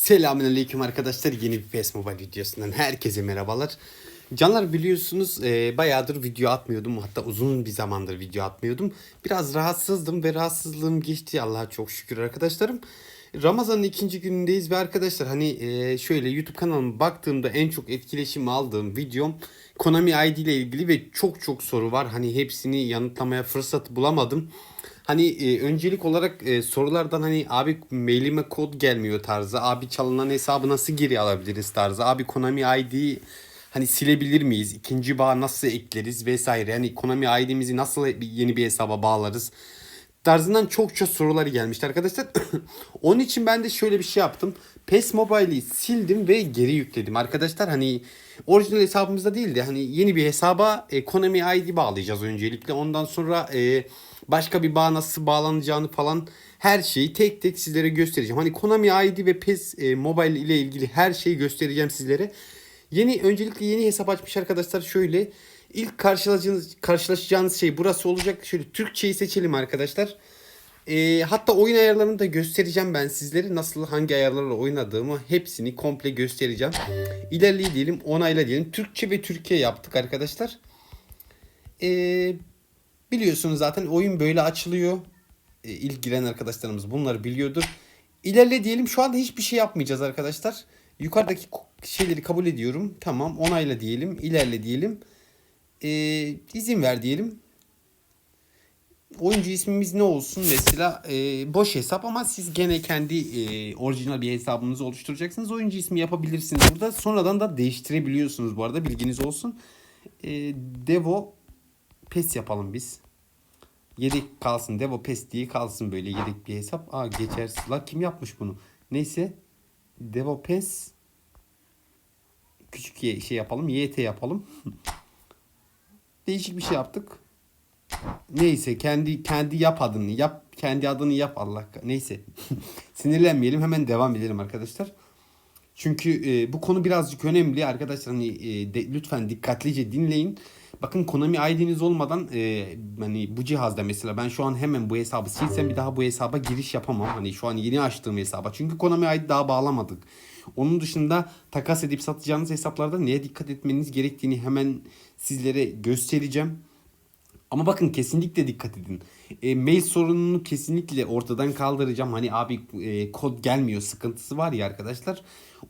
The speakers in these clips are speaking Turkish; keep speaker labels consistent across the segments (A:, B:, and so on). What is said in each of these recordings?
A: Selamünaleyküm arkadaşlar. Yeni bir PES Mobile videosundan herkese merhabalar. Canlar biliyorsunuz e, bayağıdır video atmıyordum. Hatta uzun bir zamandır video atmıyordum. Biraz rahatsızdım ve rahatsızlığım geçti. Allah'a çok şükür arkadaşlarım. Ramazan'ın ikinci günündeyiz ve arkadaşlar hani e, şöyle YouTube kanalıma baktığımda en çok etkileşim aldığım videom Konami ID ile ilgili ve çok çok soru var. Hani hepsini yanıtlamaya fırsat bulamadım. Hani e, öncelik olarak e, sorulardan hani abi mailime kod gelmiyor tarzı. Abi çalınan hesabı nasıl geri alabiliriz tarzı. Abi Konami ID hani silebilir miyiz? İkinci bağ nasıl ekleriz vesaire. Hani Konami ID'mizi nasıl yeni bir hesaba bağlarız? tarzından çokça sorular gelmişti arkadaşlar. Onun için ben de şöyle bir şey yaptım. PES Mobile'i sildim ve geri yükledim. Arkadaşlar hani orijinal hesabımızda değil de hani yeni bir hesaba e, Konami ID bağlayacağız öncelikle. Ondan sonra e, başka bir bağ nasıl bağlanacağını falan her şeyi tek tek sizlere göstereceğim. Hani Konami ID ve PES e, Mobile ile ilgili her şeyi göstereceğim sizlere. Yeni öncelikle yeni hesap açmış arkadaşlar şöyle. İlk karşılaşacağınız, karşılaşacağınız şey burası olacak. Şöyle Türkçeyi seçelim arkadaşlar. Ee, hatta oyun ayarlarını da göstereceğim ben sizlere. Nasıl hangi ayarlarla oynadığımı hepsini komple göstereceğim. İlerleyi diyelim onayla diyelim. Türkçe ve Türkiye yaptık arkadaşlar. Ee, biliyorsunuz zaten oyun böyle açılıyor. İlk giren arkadaşlarımız bunları biliyordur. İlerle diyelim şu anda hiçbir şey yapmayacağız arkadaşlar. Yukarıdaki şeyleri kabul ediyorum. Tamam onayla diyelim. İlerle diyelim e, izin ver diyelim. Oyuncu ismimiz ne olsun mesela e, boş hesap ama siz gene kendi e, orijinal bir hesabınızı oluşturacaksınız. Oyuncu ismi yapabilirsiniz burada. Sonradan da değiştirebiliyorsunuz bu arada bilginiz olsun. E, Devo PES yapalım biz. Yedek kalsın Devo PES diye kalsın böyle yedek bir hesap. Aa geçersiz. La kim yapmış bunu? Neyse Devo PES küçük y- şey yapalım. YT yapalım. değişik bir şey yaptık. Neyse kendi kendi yap adını yap kendi adını yap Allah neyse sinirlenmeyelim hemen devam edelim arkadaşlar. Çünkü e, bu konu birazcık önemli arkadaşlar hani e, de, lütfen dikkatlice dinleyin. Bakın Konami ID'niz olmadan e, hani bu cihazda mesela ben şu an hemen bu hesabı silsem bir daha bu hesaba giriş yapamam. Hani şu an yeni açtığım hesaba. Çünkü Konami ID daha bağlamadık. Onun dışında takas edip satacağınız hesaplarda neye dikkat etmeniz gerektiğini hemen sizlere göstereceğim. Ama bakın kesinlikle dikkat edin. E, mail sorununu kesinlikle ortadan kaldıracağım. Hani abi e, kod gelmiyor sıkıntısı var ya arkadaşlar.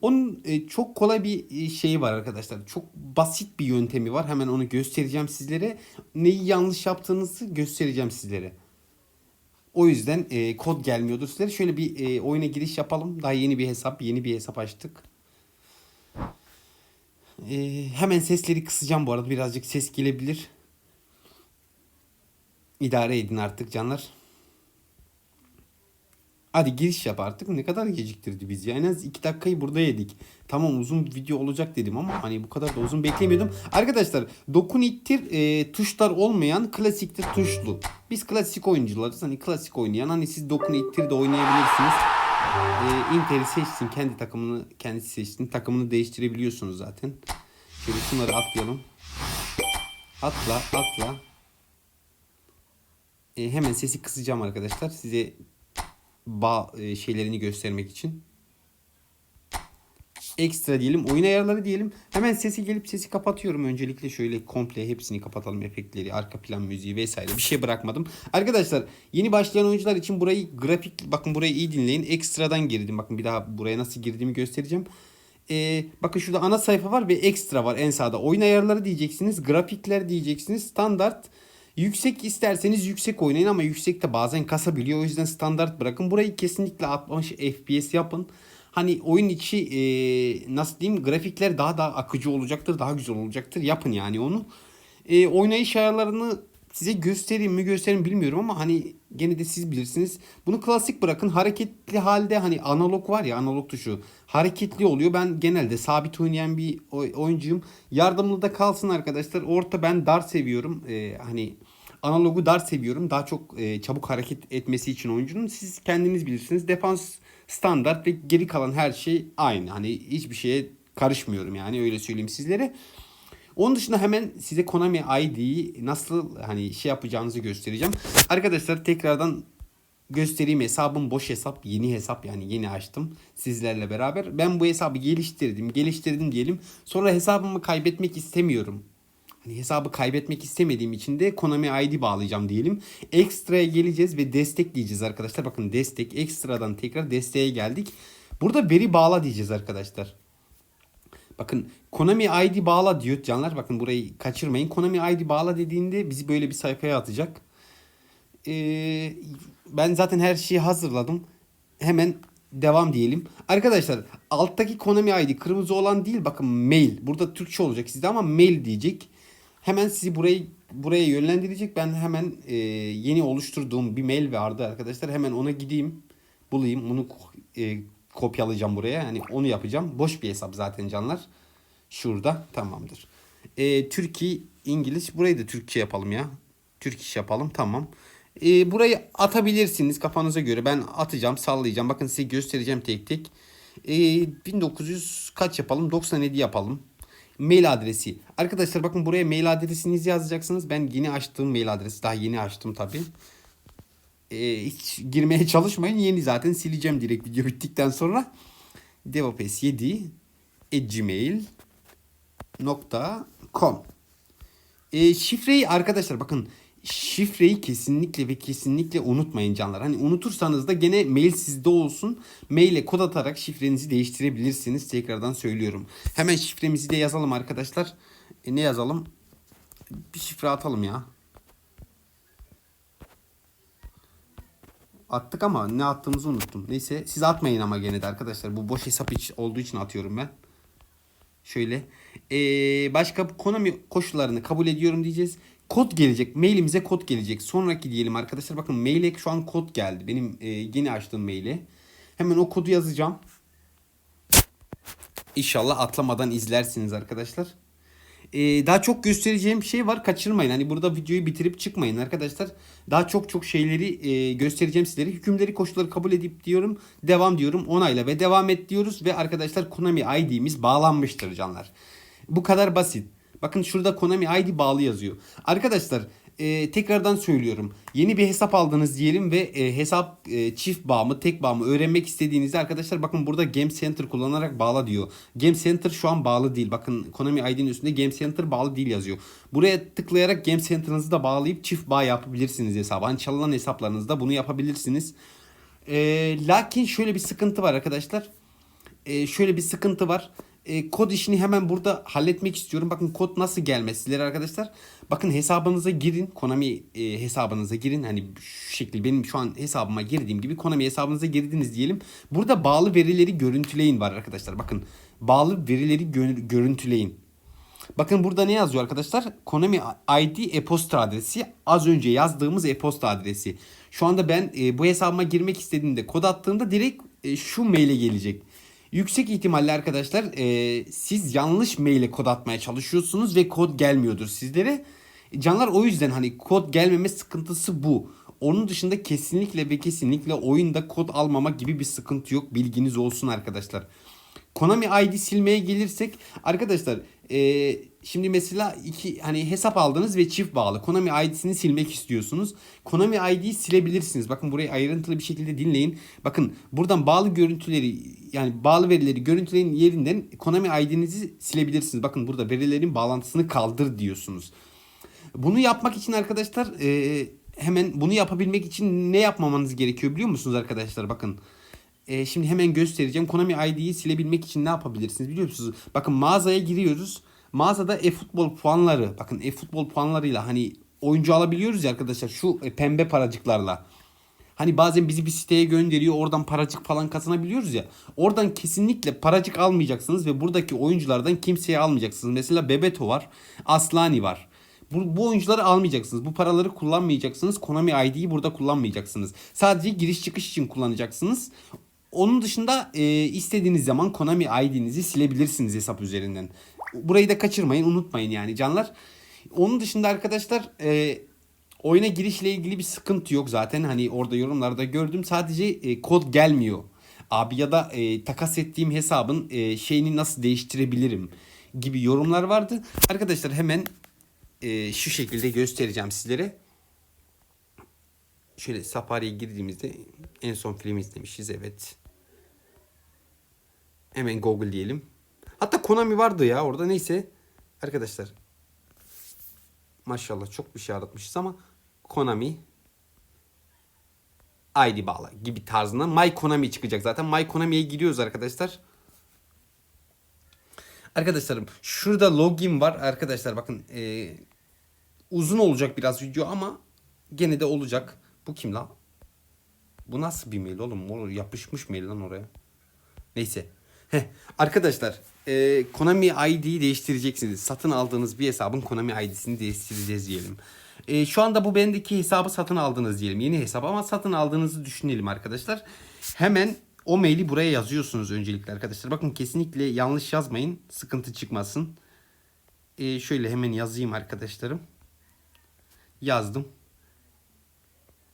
A: Onun e, çok kolay bir e, şeyi var arkadaşlar. Çok basit bir yöntemi var. Hemen onu göstereceğim sizlere. Neyi yanlış yaptığınızı göstereceğim sizlere. O yüzden e, kod gelmiyordur sizlere. Şöyle bir e, oyuna giriş yapalım. Daha yeni bir hesap, yeni bir hesap açtık. E, hemen sesleri kısacağım bu arada. Birazcık ses gelebilir. İdare edin artık canlar. Hadi giriş yap artık. Ne kadar geciktirdi biz ya. En az 2 dakikayı burada yedik. Tamam uzun video olacak dedim ama hani bu kadar da uzun beklemiyordum. Arkadaşlar dokun ittir e, tuşlar olmayan klasiktir tuşlu. Biz klasik oyuncularız. Hani klasik oynayan hani siz dokun ittir de oynayabilirsiniz. E, Inter'i seçsin kendi takımını kendisi seçsin. Takımını değiştirebiliyorsunuz zaten. Şöyle şunları atlayalım. Atla atla. E, hemen sesi kısacağım arkadaşlar. Size bağ e, şeylerini göstermek için. Ekstra diyelim. Oyun ayarları diyelim. Hemen sesi gelip sesi kapatıyorum. Öncelikle şöyle komple hepsini kapatalım. Efektleri, arka plan müziği vesaire. Bir şey bırakmadım. Arkadaşlar yeni başlayan oyuncular için burayı grafik bakın burayı iyi dinleyin. Ekstradan girdim. Bakın bir daha buraya nasıl girdiğimi göstereceğim. Ee, bakın şurada ana sayfa var ve ekstra var en sağda. Oyun ayarları diyeceksiniz. Grafikler diyeceksiniz. Standart. Yüksek isterseniz yüksek oynayın ama yüksekte bazen kasabiliyor. O yüzden standart bırakın. Burayı kesinlikle 60 FPS yapın. Hani oyun içi e, nasıl diyeyim grafikler daha da akıcı olacaktır. Daha güzel olacaktır. Yapın yani onu. E, oynayış ayarlarını size göstereyim mi göstereyim bilmiyorum ama hani gene de siz bilirsiniz. Bunu klasik bırakın. Hareketli halde hani analog var ya analog tuşu hareketli oluyor. Ben genelde sabit oynayan bir oyuncuyum. Yardımlı da kalsın arkadaşlar. Orta ben dar seviyorum. Ee, hani analogu dar seviyorum. Daha çok e, çabuk hareket etmesi için oyuncunun. Siz kendiniz bilirsiniz. Defans standart ve geri kalan her şey aynı. Hani hiçbir şeye karışmıyorum yani öyle söyleyeyim sizlere. Onun dışında hemen size Konami ID'yi nasıl hani şey yapacağınızı göstereceğim. Arkadaşlar tekrardan göstereyim hesabım boş hesap yeni hesap yani yeni açtım sizlerle beraber. Ben bu hesabı geliştirdim geliştirdim diyelim sonra hesabımı kaybetmek istemiyorum. Hani hesabı kaybetmek istemediğim için de Konami ID bağlayacağım diyelim. Ekstra'ya geleceğiz ve destek diyeceğiz arkadaşlar. Bakın destek ekstradan tekrar desteğe geldik. Burada veri bağla diyeceğiz arkadaşlar. Bakın Konami ID bağla diyor canlar. Bakın burayı kaçırmayın. Konami ID bağla dediğinde bizi böyle bir sayfaya atacak. Ee, ben zaten her şeyi hazırladım. Hemen devam diyelim. Arkadaşlar alttaki Konami ID kırmızı olan değil bakın mail. Burada Türkçe olacak sizde ama mail diyecek. Hemen sizi burayı buraya yönlendirecek. Ben hemen e, yeni oluşturduğum bir mail vardı arkadaşlar. Hemen ona gideyim. Bulayım. Bunu e, kopyalayacağım buraya. Yani onu yapacağım. Boş bir hesap zaten canlar. Şurada tamamdır. E, Türkiye İngiliz. Burayı da Türkçe yapalım ya. Türk iş yapalım tamam. E, burayı atabilirsiniz kafanıza göre. Ben atacağım sallayacağım. Bakın size göstereceğim tek tek. E, 1900 kaç yapalım? 97 yapalım. Mail adresi. Arkadaşlar bakın buraya mail adresinizi yazacaksınız. Ben yeni açtığım mail adresi. Daha yeni açtım tabii. E, hiç girmeye çalışmayın. Yeni zaten sileceğim direkt video bittikten sonra. devopes7 gmail.com e, şifreyi arkadaşlar bakın şifreyi kesinlikle ve kesinlikle unutmayın canlar. Hani unutursanız da gene mail sizde olsun. Maile kod atarak şifrenizi değiştirebilirsiniz. Tekrardan söylüyorum. Hemen şifremizi de yazalım arkadaşlar. E, ne yazalım? Bir şifre atalım ya. Attık ama ne attığımızı unuttum. Neyse siz atmayın ama gene de arkadaşlar. Bu boş hesap iç, olduğu için atıyorum ben. Şöyle. Ee, başka Konami koşullarını kabul ediyorum diyeceğiz. Kod gelecek. Mailimize kod gelecek. Sonraki diyelim arkadaşlar. Bakın maile şu an kod geldi. Benim e, yeni açtığım maile. Hemen o kodu yazacağım. İnşallah atlamadan izlersiniz arkadaşlar. Ee, daha çok göstereceğim şey var. Kaçırmayın. Hani burada videoyu bitirip çıkmayın arkadaşlar. Daha çok çok şeyleri e, göstereceğim sizlere. Hükümleri koşulları kabul edip diyorum. Devam diyorum. Onayla ve devam et diyoruz. Ve arkadaşlar Konami ID'miz bağlanmıştır canlar. Bu kadar basit. Bakın şurada Konami ID bağlı yazıyor. Arkadaşlar e, tekrardan söylüyorum. Yeni bir hesap aldınız diyelim ve e, hesap e, çift bağ mı tek bağ mı öğrenmek istediğinizde arkadaşlar bakın burada Game Center kullanarak bağla diyor. Game Center şu an bağlı değil. Bakın Konami ID'nin üstünde Game Center bağlı değil yazıyor. Buraya tıklayarak Game Center'ınızı da bağlayıp çift bağ yapabilirsiniz hesabı. Hani çalınan hesaplarınızda bunu yapabilirsiniz. E, lakin şöyle bir sıkıntı var arkadaşlar. E, şöyle bir sıkıntı var e, kod işini hemen burada halletmek istiyorum. Bakın kod nasıl gelmez sizlere arkadaşlar. Bakın hesabınıza girin. Konami e, hesabınıza girin. Hani şu şekilde benim şu an hesabıma girdiğim gibi Konami hesabınıza girdiniz diyelim. Burada bağlı verileri görüntüleyin var arkadaşlar. Bakın bağlı verileri gö- görüntüleyin. Bakın burada ne yazıyor arkadaşlar? Konami ID e-posta adresi. Az önce yazdığımız e-posta adresi. Şu anda ben e, bu hesabıma girmek istediğimde kod attığımda direkt e, şu maile gelecek. Yüksek ihtimalle arkadaşlar e, siz yanlış maile kod atmaya çalışıyorsunuz ve kod gelmiyordur sizlere. Canlar o yüzden hani kod gelmeme sıkıntısı bu. Onun dışında kesinlikle ve kesinlikle oyunda kod almama gibi bir sıkıntı yok. Bilginiz olsun arkadaşlar. Konami ID silmeye gelirsek arkadaşlar e, şimdi mesela iki hani hesap aldınız ve çift bağlı. Konami ID'sini silmek istiyorsunuz. Konami ID'yi silebilirsiniz. Bakın burayı ayrıntılı bir şekilde dinleyin. Bakın buradan bağlı görüntüleri yani bağlı verileri görüntülerin yerinden Konami ID'nizi silebilirsiniz. Bakın burada verilerin bağlantısını kaldır diyorsunuz. Bunu yapmak için arkadaşlar e, hemen bunu yapabilmek için ne yapmamanız gerekiyor biliyor musunuz arkadaşlar? Bakın e, şimdi hemen göstereceğim. Konami ID'yi silebilmek için ne yapabilirsiniz biliyor musunuz? Bakın mağazaya giriyoruz. Mağazada e-futbol puanları bakın e-futbol puanlarıyla hani oyuncu alabiliyoruz ya arkadaşlar şu e, pembe paracıklarla. Hani bazen bizi bir siteye gönderiyor oradan paracık falan kazanabiliyoruz ya. Oradan kesinlikle paracık almayacaksınız ve buradaki oyunculardan kimseye almayacaksınız. Mesela Bebeto var, Aslani var. Bu, bu oyuncuları almayacaksınız. Bu paraları kullanmayacaksınız. Konami ID'yi burada kullanmayacaksınız. Sadece giriş çıkış için kullanacaksınız. Onun dışında e, istediğiniz zaman Konami ID'nizi silebilirsiniz hesap üzerinden. Burayı da kaçırmayın, unutmayın yani canlar. Onun dışında arkadaşlar e, oyuna girişle ilgili bir sıkıntı yok zaten. Hani orada yorumlarda gördüm. Sadece e, kod gelmiyor. Abi ya da e, takas ettiğim hesabın e, şeyini nasıl değiştirebilirim gibi yorumlar vardı. Arkadaşlar hemen e, şu şekilde göstereceğim sizlere. Şöyle Safari'ye girdiğimizde en son film izlemişiz evet. Hemen Google diyelim. Hatta Konami vardı ya orada neyse. Arkadaşlar. Maşallah çok bir şey aratmışız ama Konami ID bağla gibi tarzında My Konami çıkacak zaten. My Konami'ye giriyoruz arkadaşlar. Arkadaşlarım şurada login var arkadaşlar bakın e, uzun olacak biraz video ama gene de olacak. Bu kim lan? Bu nasıl bir mail? Oğlum yapışmış mail lan oraya. Neyse. Heh, arkadaşlar e, Konami ID'yi değiştireceksiniz. Satın aldığınız bir hesabın Konami ID'sini değiştireceğiz diyelim. E, şu anda bu bendeki hesabı satın aldınız diyelim. Yeni hesap ama satın aldığınızı düşünelim arkadaşlar. Hemen o maili buraya yazıyorsunuz öncelikle arkadaşlar. Bakın kesinlikle yanlış yazmayın. Sıkıntı çıkmasın. E, şöyle hemen yazayım arkadaşlarım. Yazdım.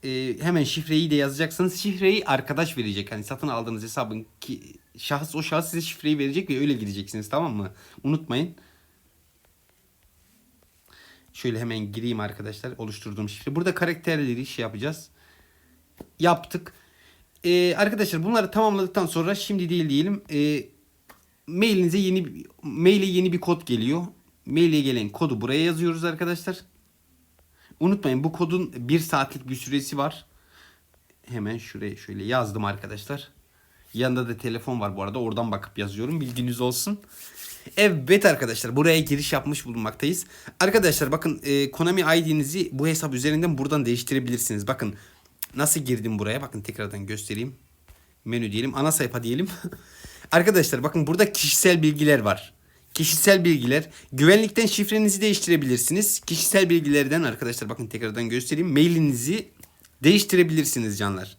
A: E, hemen şifreyi de yazacaksınız. Şifreyi arkadaş verecek. Hani satın aldığınız hesabın ki şahıs o şahıs size şifreyi verecek ve öyle gireceksiniz tamam mı? Unutmayın. Şöyle hemen gireyim arkadaşlar oluşturduğum şifre. Burada karakterleri şey yapacağız. Yaptık. Ee, arkadaşlar bunları tamamladıktan sonra şimdi değil diyelim. E, mailinize yeni maile yeni bir kod geliyor. Maile gelen kodu buraya yazıyoruz arkadaşlar. Unutmayın bu kodun bir saatlik bir süresi var. Hemen şuraya şöyle yazdım arkadaşlar. Yanında da telefon var bu arada. Oradan bakıp yazıyorum. Bilginiz olsun. Evet arkadaşlar buraya giriş yapmış bulunmaktayız. Arkadaşlar bakın e, Konami ID'nizi bu hesap üzerinden buradan değiştirebilirsiniz. Bakın nasıl girdim buraya. Bakın tekrardan göstereyim. Menü diyelim. Ana sayfa diyelim. arkadaşlar bakın burada kişisel bilgiler var. Kişisel bilgiler. Güvenlikten şifrenizi değiştirebilirsiniz. Kişisel bilgilerden arkadaşlar bakın tekrardan göstereyim. Mailinizi değiştirebilirsiniz canlar.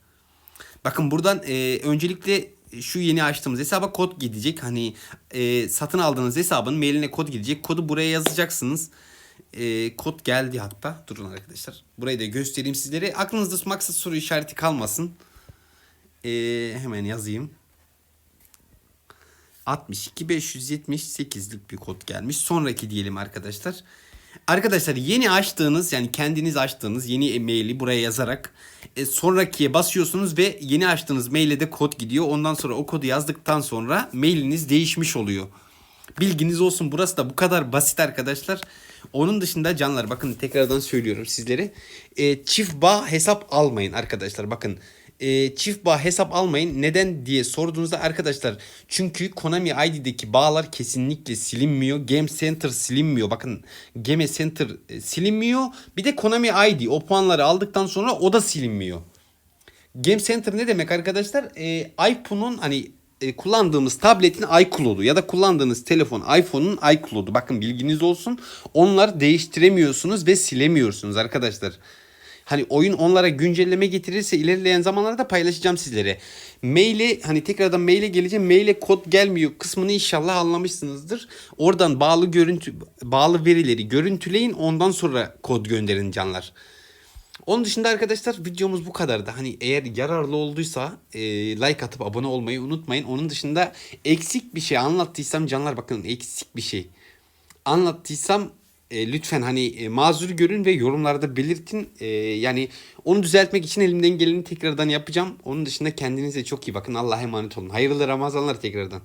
A: Bakın buradan e, öncelikle şu yeni açtığımız hesaba kod gidecek. Hani e, satın aldığınız hesabın mailine kod gidecek. Kodu buraya yazacaksınız. E, kod geldi hatta. Durun arkadaşlar. Burayı da göstereyim sizlere. Aklınızda maksat soru işareti kalmasın. E, hemen yazayım. 62 578'lik bir kod gelmiş. Sonraki diyelim arkadaşlar. Arkadaşlar yeni açtığınız yani kendiniz açtığınız yeni e-maili buraya yazarak e, sonrakiye basıyorsunuz ve yeni açtığınız maile de kod gidiyor. Ondan sonra o kodu yazdıktan sonra mailiniz değişmiş oluyor. Bilginiz olsun burası da bu kadar basit arkadaşlar. Onun dışında canlar bakın tekrardan söylüyorum sizlere. E, çift bağ hesap almayın arkadaşlar. Bakın e, çift bağ hesap almayın. Neden diye sorduğunuzda arkadaşlar çünkü Konami ID'deki bağlar kesinlikle silinmiyor. Game Center silinmiyor. Bakın Game Center e, silinmiyor. Bir de Konami ID o puanları aldıktan sonra o da silinmiyor. Game Center ne demek arkadaşlar? Ee, iPhone'un hani e, kullandığımız tabletin iCloud'u ya da kullandığınız telefon iPhone'un iCloud'u. Bakın bilginiz olsun. Onlar değiştiremiyorsunuz ve silemiyorsunuz arkadaşlar. Hani oyun onlara güncelleme getirirse ilerleyen zamanlarda paylaşacağım sizlere. Maile hani tekrardan maile geleceğim. Maile kod gelmiyor kısmını inşallah anlamışsınızdır. Oradan bağlı görüntü bağlı verileri görüntüleyin ondan sonra kod gönderin canlar. Onun dışında arkadaşlar videomuz bu kadardı. Hani eğer yararlı olduysa e, like atıp abone olmayı unutmayın. Onun dışında eksik bir şey anlattıysam canlar bakın eksik bir şey anlattıysam e, lütfen hani e, mazur görün ve yorumlarda belirtin. E, yani onu düzeltmek için elimden geleni tekrardan yapacağım. Onun dışında kendinize çok iyi bakın. Allah'a emanet olun. Hayırlı Ramazanlar tekrardan.